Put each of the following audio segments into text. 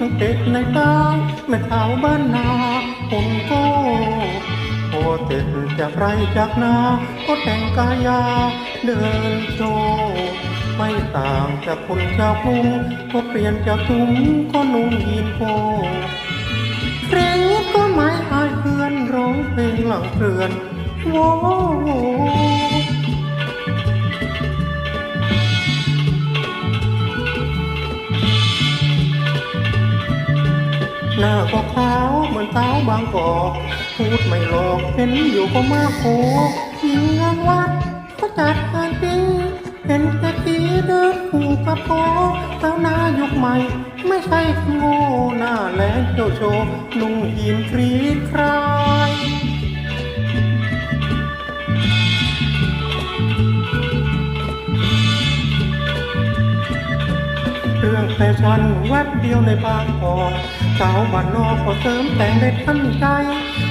ช่างเต็ดในตาแม่เท้าบ้านนาคนโก้โอเต็ดจากไรจากนา ก็แต่งกายาเดินโชว์ไม่ต่างจากคนชาวกรุงก็เปลี่ยนจากถุงก็นุ่งยีนโพเพลงก็ไม่อายเพื่อนร้องเพลงหลังเรือนโว้ หน้าก็ขาวเหมือนสาวบางกอกพูดไม่หลอกเห็นอยู่ก็มากโขยิงงานวัดเขาจัดงานปีเห็นแค่ทีเดินคู่กับโอสาวนายุคใหม่ ไม่ใช่โง่หน้าแหลงเที่ยวโชว์นุ่งยีนฟรีดครา เรื่องแฟชั่นแวบเดียวในบางออกสาวบ้านนอกก็เสริมแต่งได้ทันใจ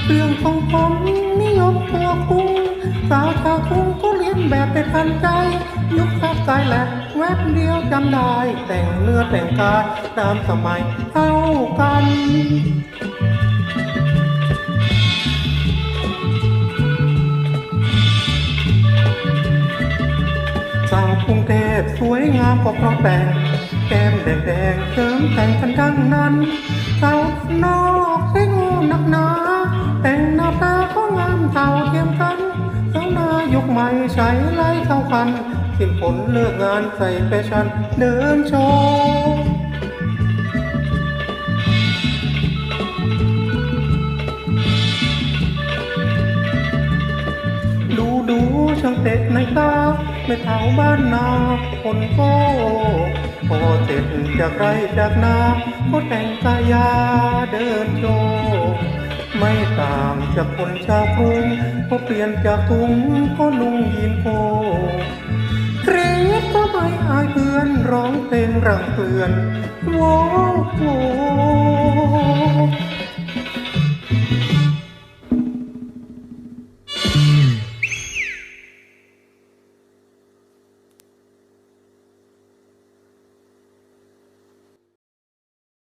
เรื่องของผมนิยมตัวคุ้งสาวชาวกรุงก็เรียนแบบไปทันใจ ยุคทักใจแหละแวบเดียวจำได้ แต่งเนื้อแต่งกายตามสมัยเท่ากันสาวกรุงเทพสวยงามก็เพราะแต่ง แก้มแดงๆเสริมแต่งกันทั้งนั้นสาวนอกใช้งูหนักหนา แต่งหน้าตาก็งามเท่าเทียมกันสาวนายุคใหม่ใช้ไล่เข้ากัน สิ้นผลเลิกงานใส่แฟชั่นเดินโชว์ดูดูช่างเต็ดในตาไม่เท่าบ้านนาคนโก้ พอเสร็จจากไรจากนาก็แต่งกายาเดินโยไม่ต่างจากคนชาวกรุงก็เปลี่ยนจากถุงก็นุ่งยีนโพเกรงก็ไม่อายเพื่อนร้องเพลงรังเพื่อนโว้โว